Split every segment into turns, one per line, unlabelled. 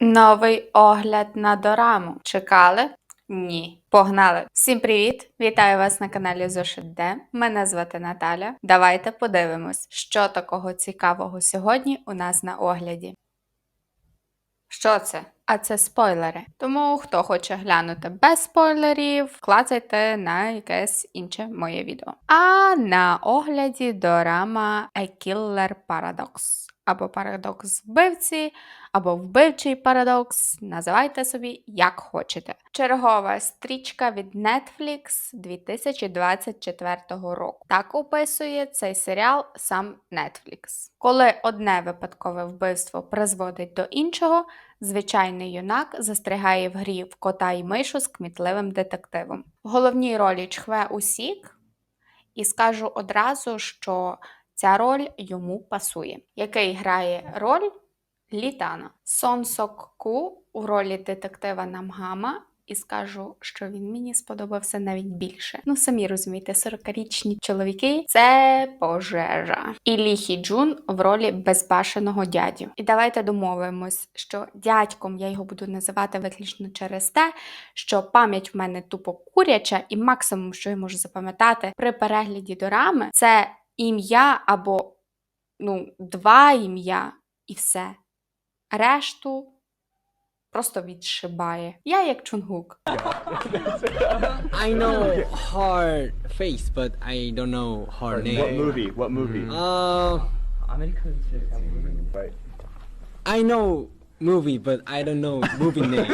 Новий огляд на дораму. Чекали? Ні. Погнали! Всім привіт! Вітаю вас на каналі Зошит Д. Мене звати Наталя. Давайте подивимось, що такого цікавого сьогодні у нас на огляді. Що це? А це спойлери. Тому хто хоче глянути без спойлерів, клацайте на якесь інше моє відео. А на огляді дорама A Killer Paradox. Або парадокс вбивці, або вбивчий парадокс. Називайте собі як хочете. Чергова стрічка від Netflix 2024 року. Так описує цей серіал сам Netflix. Коли одне випадкове вбивство призводить до іншого, звичайний юнак застрягає в грі в кота й мишу з кмітливим детективом. В головній ролі Чхве Усік, і скажу одразу, що ця роль йому пасує. Який грає роль Літана. Сон Сок Ку у ролі детектива Намгама. І скажу, що він мені сподобався навіть більше. Ну, самі розумієте, 40-річні чоловіки це пожежа. І Лі Хі Джун в ролі безбашеного дядю. І давайте домовимось, що дядьком я його буду називати виключно через те, що пам'ять в мене тупо куряча, і максимум, що я можу запам'ятати при перегляді дорами, це ім'я або ну, два ім'я і все. Решту просто відшибає. Я як Чунгук.
I know her face, but I don't know her
What
name.
movie? What movie?
Uh,
Right.
I know movie, but I don't know movie name.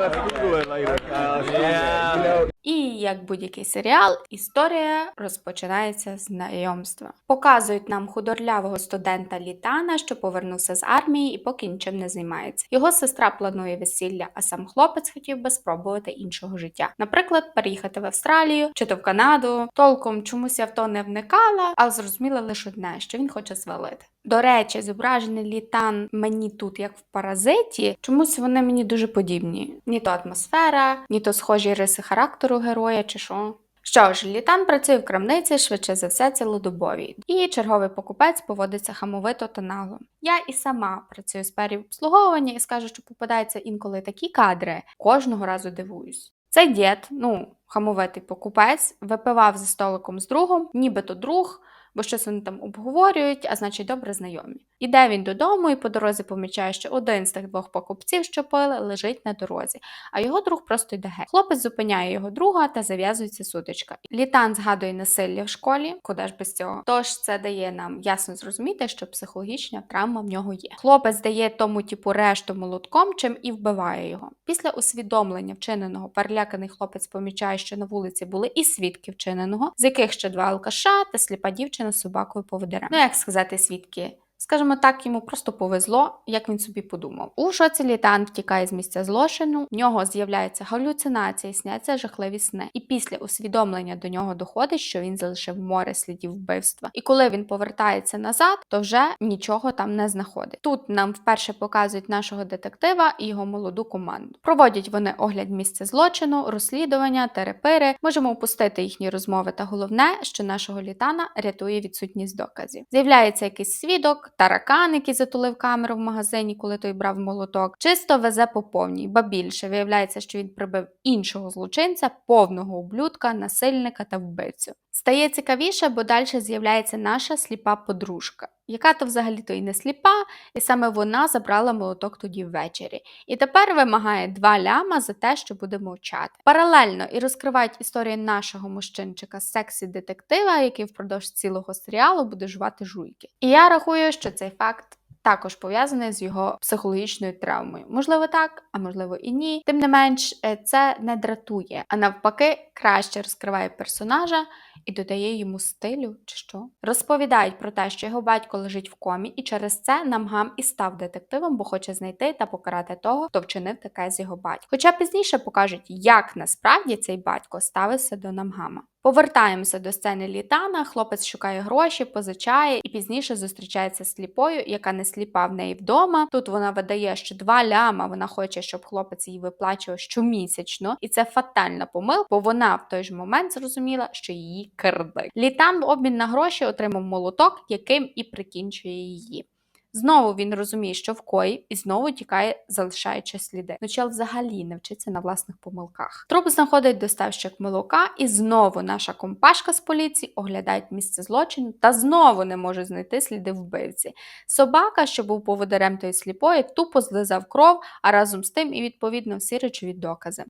Let's Google it later. yeah. You know,
І як будь-який серіал, історія розпочинається з знайомства. Показують нам худорлявого студента Літана, що повернувся з армії і поки нічим не займається. Його сестра планує весілля, а сам хлопець хотів би спробувати іншого життя. Наприклад, переїхати в Австралію чи то в Канаду. Толком чомусь я в то не вникала, але зрозуміла лише одне, що він хоче свалити. До речі, зображений літан мені тут, як в паразиті, чомусь вони мені дуже подібні. Ні то атмосфера, ні то схожі риси характеру героя, чи що. Що ж, літан працює в крамниці, швидше за все, цілодобові, і черговий покупець поводиться хамовито та нагло. Я і сама працюю в сфері обслуговування і скажу, що попадаються інколи такі кадри, кожного разу дивуюсь. Цей дід, ну, хамовитий покупець, випивав за столиком з другом, нібито друг, бо щось вони там обговорюють, а значить добре знайомі. Іде він додому і по дорозі помічає, що один з тих двох покупців, що пили, лежить на дорозі, а його друг просто йде геть. Хлопець зупиняє його друга та зав'язується сутичка. Літан згадує насилля в школі, куди ж без цього. Тож це дає нам ясно зрозуміти, що психологічна травма в нього є. Хлопець дає тому типу решту молотком, чим і вбиває його. Після усвідомлення вчиненого переляканий хлопець помічає, що на вулиці були і свідки вчиненого, з яких ще два алкаша та сліпа дівчина з собакою поводирем. Ну як сказати, свідки. Скажімо так, йому просто повезло, як він собі подумав. У шоці літан втікає з місця злочину, в нього з'являються галюцинації, сняться жахливі сни. І після усвідомлення до нього доходить, що він залишив море слідів вбивства. І коли він повертається назад, то вже нічого там не знаходить. Тут нам вперше показують нашого детектива і його молоду команду. Проводять вони огляд місця злочину, розслідування, терепири. Можемо опустити їхні розмови. Та головне, що нашого літана рятує відсутність доказів. З'являється якийсь свідок, таракан, який затулив камеру в магазині, коли той брав молоток. Чисто везе по повній, ба більше виявляється, що він прибив іншого злочинця, повного ублюдка, насильника та вбивцю. Стає цікавіше, бо далі з'являється наша сліпа подружка, яка то взагалі-то і не сліпа, і саме вона забрала молоток тоді ввечері. І тепер вимагає два ляма за те, що буде мовчати. Паралельно і розкривають історію нашого мужчинчика сексі детектива, який впродовж цілого серіалу буде жувати жуйки. І я рахую, що цей факт. Також пов'язаний з його психологічною травмою. Можливо, так, а можливо і ні. Тим не менш, е, це не дратує, а навпаки, краще розкриває персонажа і додає йому стилю чи що. Розповідають про те, що його батько лежить в комі, і через це Намгам і став детективом, бо хоче знайти та покарати того, хто вчинив таке з його батьком. Хоча пізніше покажуть, як насправді цей батько ставився до Намгама. Повертаємося до сцени літана. Хлопець шукає гроші, позичає і пізніше зустрічається з сліпою, яка не сліпа в неї вдома. Тут вона видає, що два ляма вона хоче, щоб хлопець їй виплачував щомісячно, і це фатальна помилка, бо вона в той же момент зрозуміла, що її кирдик. Літан в обмін на гроші отримав молоток, яким і прикінчує її. Знову він розуміє, що вкоїв, і знову тікає, залишаючи сліди. Ну, взагалі не вчиться на власних помилках. Труп знаходить доставщик молока, і знову наша компашка з поліції оглядають місце злочину та знову не може знайти сліди вбивці. Собака, що був поводирем тої сліпої, тупо злизав кров, а разом з тим і відповідно всі речові докази.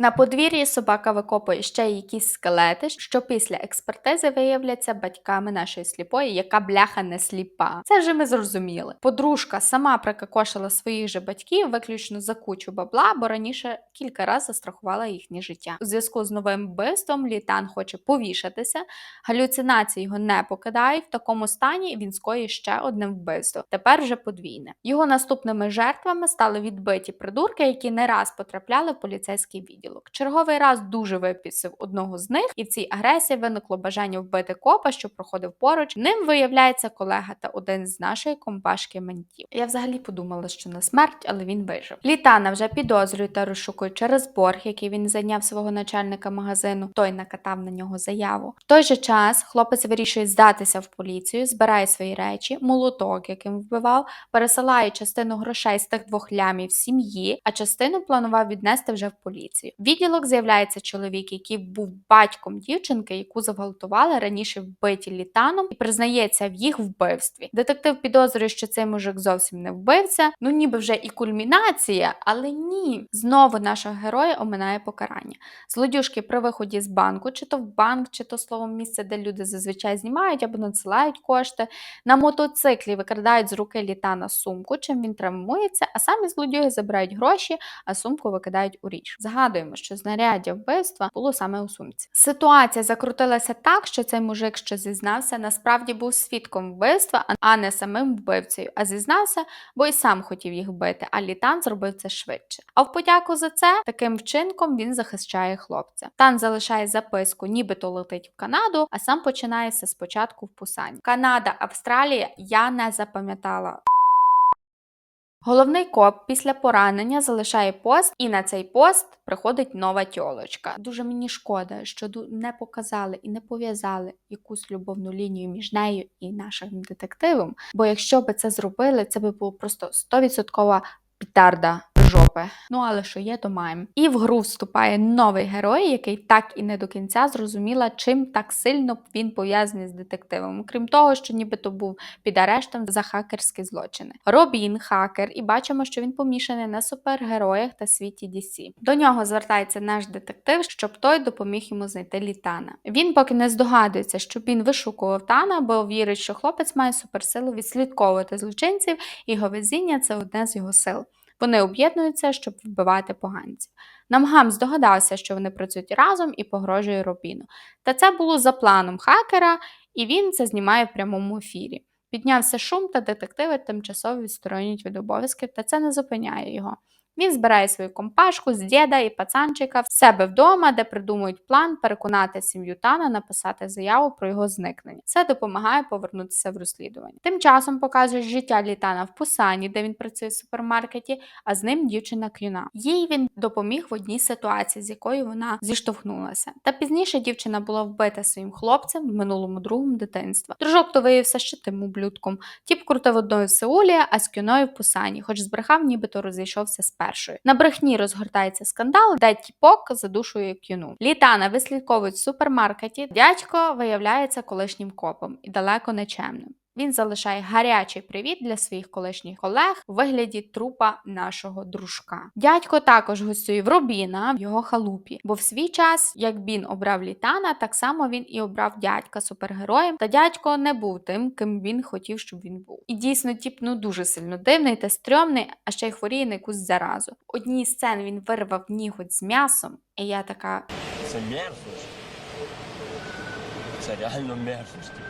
На подвір'ї собака викопує ще якісь скелети, що після експертизи виявляться батьками нашої сліпої, яка бляха не сліпа. Це вже ми зрозуміли. Подружка сама прикакошила своїх же батьків виключно за кучу бабла, бо раніше кілька разів застрахувала їхнє життя. У зв'язку з новим вбивством Літан хоче повішатися. Галюцинації його не покидають. В такому стані він скоїть ще одне вбивство. Тепер вже подвійне. Його наступними жертвами стали відбиті придурки, які не раз потрапляли в поліцейський відділок. Черговий раз дуже випісив одного з них, і в цій агресії виникло бажання вбити копа, що проходив поруч. Ним виявляється колега та один з нашої компашки ментів. Я взагалі подумала, що на смерть, але він вижив. Літана вже підозрюють та розшукують через борг, який він зайняв свого начальника магазину. Той накатав на нього заяву. В той же час хлопець вирішує здатися в поліцію, збирає свої речі, молоток, яким вбивав, пересилає частину грошей з тих двох лямів сім'ї, а частину планував віднести вже в поліцію. Відділок з'являється чоловік, який був батьком дівчинки, яку зґвалтували раніше вбиті літаном, і признається в їх вбивстві. Детектив підозрює, що цей мужик зовсім не вбивця. Ну ніби вже і кульмінація, але ні. Знову нашого героя оминає покарання. Злодюжки при виході з банку, чи то в банк, чи то словом місце, де люди зазвичай знімають або надсилають кошти. На мотоциклі викрадають з руки літана сумку, чим він травмується, а самі злодюги забирають гроші, а сумку викидають у річ. Згадуємо, що знаряддя вбивства було саме у сумці. Ситуація закрутилася так, що цей мужик, що зізнався, насправді був свідком вбивства, а- не самим вбивцею, а зізнався, бо й сам хотів їх вбити, а літан зробив це швидше. А в подяку за це таким вчинком він захищає хлопця. Тан залишає записку, нібито летить в Канаду, а сам починає все спочатку в Пусані. Канада, Австралія я не запам'ятала. Головний коп після поранення залишає пост, і на цей пост приходить нова тьолочка. Дуже мені шкода, що не показали і не пов'язали якусь любовну лінію між нею і нашим детективом. Бо якщо би це зробили, це би було просто 100% пітарда жопи. Ну але що є, то маємо. І в гру вступає новий герой, який так і не до кінця зрозуміла, чим так сильно він пов'язаний з детективом. Крім того, що нібито був під арештом за хакерські злочини. Робін хакер, і бачимо, що він помішаний на супергероях та світі DC. До нього звертається наш детектив, щоб той допоміг йому знайти літана. Він поки не здогадується, що він вишукував Тана, бо вірить, що хлопець має суперсилу відслідковувати злочинців, і його везіння це одне з його сил. Вони об'єднуються, щоб вбивати поганців. Намгам здогадався, що вони працюють разом і погрожує Робіну. Та це було за планом хакера, і він це знімає в прямому ефірі. Піднявся шум, та детективи тимчасово відсторонюють від обов'язків, та це не зупиняє його. Він збирає свою компашку з діда і пацанчика в себе вдома, де придумують план переконати сім'ю Тана написати заяву про його зникнення. Це допомагає повернутися в розслідування. Тим часом показує життя Літана в Пусані, де він працює в супермаркеті, а з ним дівчина К'юна. Їй він допоміг в одній ситуації, з якою вона зіштовхнулася. Та пізніше дівчина була вбита своїм хлопцем в минулому другому дитинства. Дружок то виявився ще тим ублюдком. Тіп крутив одною в Сеулі, а з Кюною в Пусані, хоч збрехав, нібито розійшовся з першою. На брехні розгортається скандал, де тіпок задушує Кюну. Літана вислідковують в супермаркеті. Дядько виявляється колишнім копом і далеко не чемним. Він залишає гарячий привіт для своїх колишніх колег у вигляді трупа нашого дружка. Дядько також гостює Робіна в його халупі, бо в свій час, як Бін обрав літана, так само він і обрав дядька супергероєм. Та дядько не був тим, ким він хотів, щоб він був. І дійсно, тіп ну дуже сильно дивний та стрьомний, а ще й хворіє на якусь заразу. Одній з сцен він вирвав ніготь з м'ясом, і я така.
Це мерзость. Це реально мерзость, типу.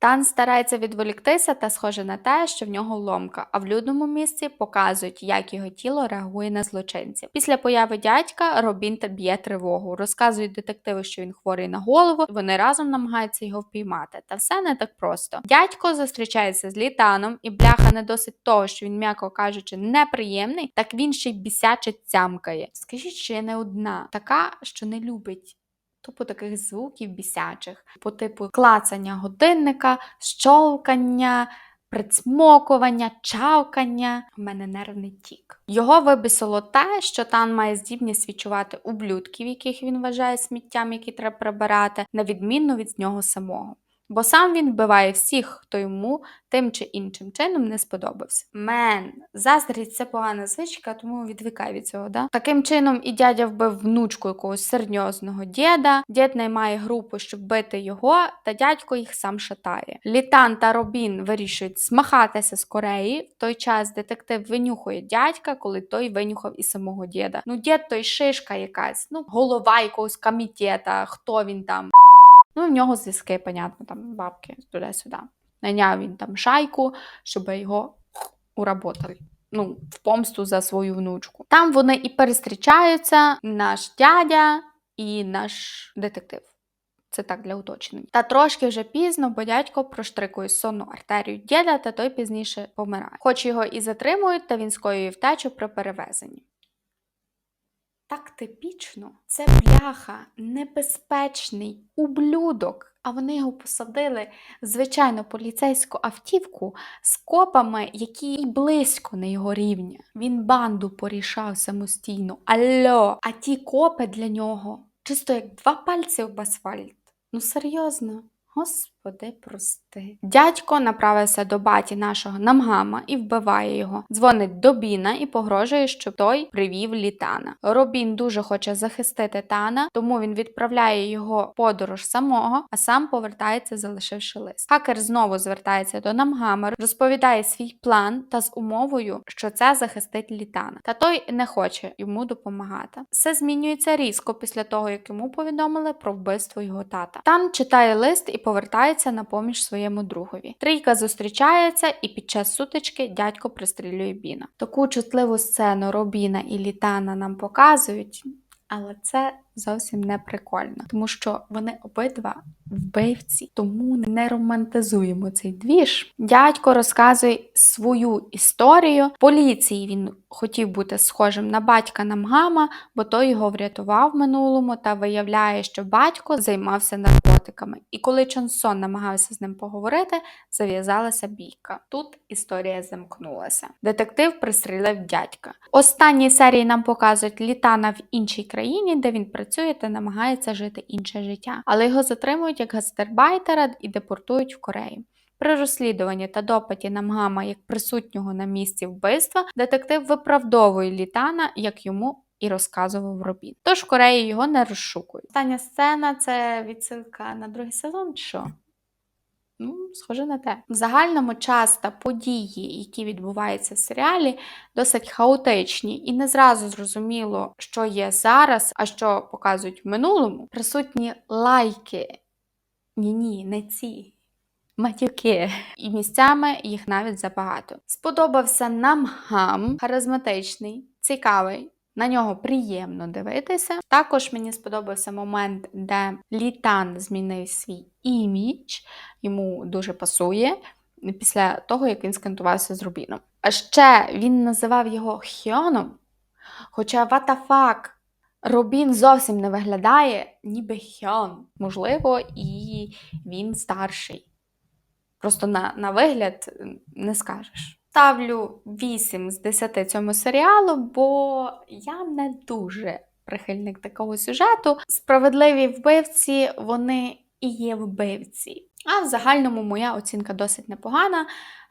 Тан старається відволіктися та схоже на те, що в нього ломка, а в людному місці показують, як його тіло реагує на злочинців. Після появи дядька Робін та б'є тривогу. Розказують детективи, що він хворий на голову. Вони разом намагаються його впіймати. Та все не так просто. Дядько зустрічається з літаном, і бляха не досить того, що він, м'яко кажучи, неприємний, так він ще й бісяче цямкає. Скажіть, що я не одна, така, що не любить типу таких звуків бісячих, по типу клацання годинника, щолкання, прицмокування, чавкання. У мене нервний тік. Його вибісило те, що Тан має здібність відчувати ублюдків, яких він вважає сміттям, які треба прибирати, на відмінно від нього самого. Бо сам він вбиває всіх, хто йому тим чи іншим чином не сподобався. Мен, заздрість це погана звичка, тому відвикай від цього. Да? Таким чином, і дядя вбив внучку якогось серйозного діда. Дід наймає групу, щоб бити його, та дядько їх сам шатає. Літан та Робін вирішують змахатися з Кореї. В той час детектив винюхує дядька, коли той винюхав і самого діда. Ну, дід той шишка якась, ну голова якогось комітета, хто він там. Ну, в нього зв'язки, понятно, там бабки туди-сюди. Найняв він там шайку, щоб його уработали. Ну, в помсту за свою внучку. Там вони і перестрічаються, наш дядя і наш детектив. Це так для уточнень. Та трошки вже пізно, бо дядько проштрикує сонну артерію діда, та той пізніше помирає. Хоч його і затримують, та він скоює втечу при перевезенні. Так типічно, це бляха, небезпечний ублюдок. А вони його посадили в звичайну поліцейську автівку з копами, які і близько не його рівня. Він банду порішав самостійно. Алло, а ті копи для нього чисто як два пальці об асфальт. Ну серйозно. Господи, прости. Дядько направився до баті нашого намгама і вбиває його. Дзвонить до Біна і погрожує, щоб той привів літана. Робін дуже хоче захистити Тана, тому він відправляє його подорож самого, а сам повертається, залишивши лист. Хакер знову звертається до намгама, розповідає свій план та з умовою, що це захистить літана. Та той не хоче йому допомагати. Все змінюється різко після того, як йому повідомили про вбивство його тата. Тан читає лист і повертається на поміж своєму другові. Трійка зустрічається, і під час сутички дядько пристрілює Біна. Таку чутливу сцену Робіна і Літана нам показують, але це зовсім не прикольно, тому що вони обидва вбивці, тому не романтизуємо цей двіж. Дядько розказує свою історію. Поліції він хотів бути схожим на батька Намгама, бо той його врятував в минулому та виявляє, що батько займався наркотиками. І коли Чонсон намагався з ним поговорити, зав'язалася бійка. Тут історія замкнулася. Детектив пристрілив дядька. Останні серії нам показують літана в іншій країні, де він працює та намагається жити інше життя, але його затримують як гастарбайтера і депортують в Корею. При розслідуванні та допиті Намгама як присутнього на місці вбивства, детектив виправдовує літана, як йому і розказував Робін. Тож в Кореї його не розшукують. Остання сцена це відсилка на другий сезон. Що? Ну, схоже на те. В загальному час та події, які відбуваються в серіалі, досить хаотичні, і не зразу зрозуміло, що є зараз, а що показують в минулому. Присутні лайки. Ні, ні, не ці. Матюки. І місцями їх навіть забагато. Сподобався нам гам, харизматичний, цікавий. На нього приємно дивитися. Також мені сподобався момент, де Літан змінив свій імідж, йому дуже пасує після того, як він скантувався з Рубіном. А ще він називав його Хьоном. Хоча fuck, Робін зовсім не виглядає, ніби Хьон. Можливо, і він старший. Просто на, на вигляд не скажеш. Ставлю 8 з 10 цьому серіалу, бо я не дуже прихильник такого сюжету. Справедливі вбивці, вони і є вбивці. А в загальному моя оцінка досить непогана.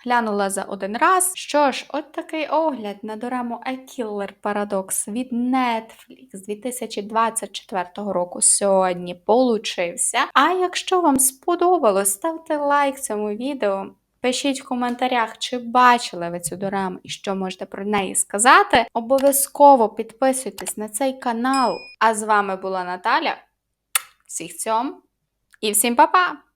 Глянула за один раз. Що ж, от такий огляд на дораму A Killer Paradox від Netflix 2024 року сьогодні получився. А якщо вам сподобалось, ставте лайк цьому відео. Пишіть в коментарях, чи бачили ви цю дораму і що можете про неї сказати. Обов'язково підписуйтесь на цей канал. А з вами була Наталя. Всіх цьом і всім па-па!